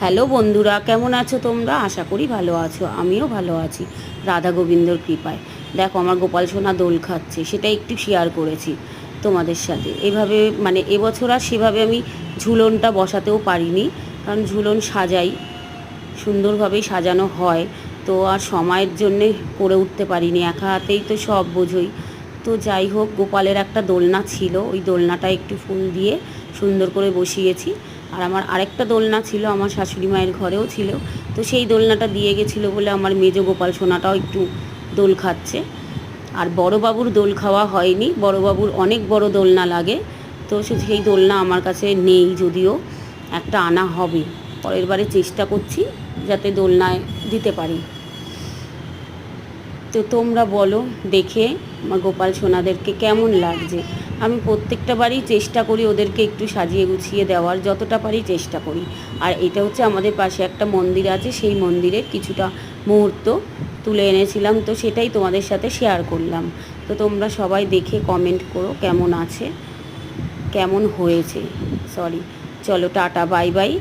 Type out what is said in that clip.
Hello বন্ধুরা, কেমন আছো তোমরা? আশা করি ভালো আছো, আমিও ভালো আছি, রাধা গোবিন্দর কৃপায়। দেখো, আমার গোপাল সোনা দোল খাচ্ছে, সেটা একটু শেয়ার করেছি তোমাদের সাথে। এভাবে মানে এবছর আর সেভাবে আমি ঝুলনটা বসাতেও পারিনি, কারণ ঝুলন সাজাই, সুন্দরভাবেই সাজানো হয়, তো আর সময়ের জন্যে করে উঠতে পারিনি, একা হাতেই তো সব বোঝোই। তো যাই হোক, গোপালের একটা দোলনা ছিল, ওই দোলনাটা একটু ফুল দিয়ে সুন্দর করে বসিয়েছি। আর আমার আরেকটা দোলনা ছিল, আমার শাশুড়ি মায়ের ঘরেও ছিল। তো সেই দোলনাটা দিয়ে গেছিল বলে আমার মেজ গোপাল সোনাটাও একটু দোল খাচ্ছে। আর বড়বাবুর দোল খাওয়া হয়নি, বড়বাবুর অনেক বড় দোলনা লাগে। তো সেই দোলনা আমার কাছে নেই যদিও, একটা আনা হবে। পরের বারে চেষ্টা করছি যাতে দোলনায় দিতে পারি। তো তোমরা বলো, দেখে গোপাল সোনাদেরকে কেমন লাগছে। আমি প্রত্যেকটা বারই চেষ্টা করি ওদেরকে একটু সাজিয়ে গুছিয়ে দেওয়ার, যতটা পারি চেষ্টা করি। আর এটা হচ্ছে আমাদের পাশে একটা মন্দির আছে, সেই মন্দিরের কিছুটা মুহূর্ত তুলে এনেছিলাম, তো সেটাই তোমাদের সাথে শেয়ার করলাম। তো তোমরা সবাই দেখে কমেন্ট করো কেমন আছে, কেমন হয়েছে। সরি চলো টাটা বাই বাই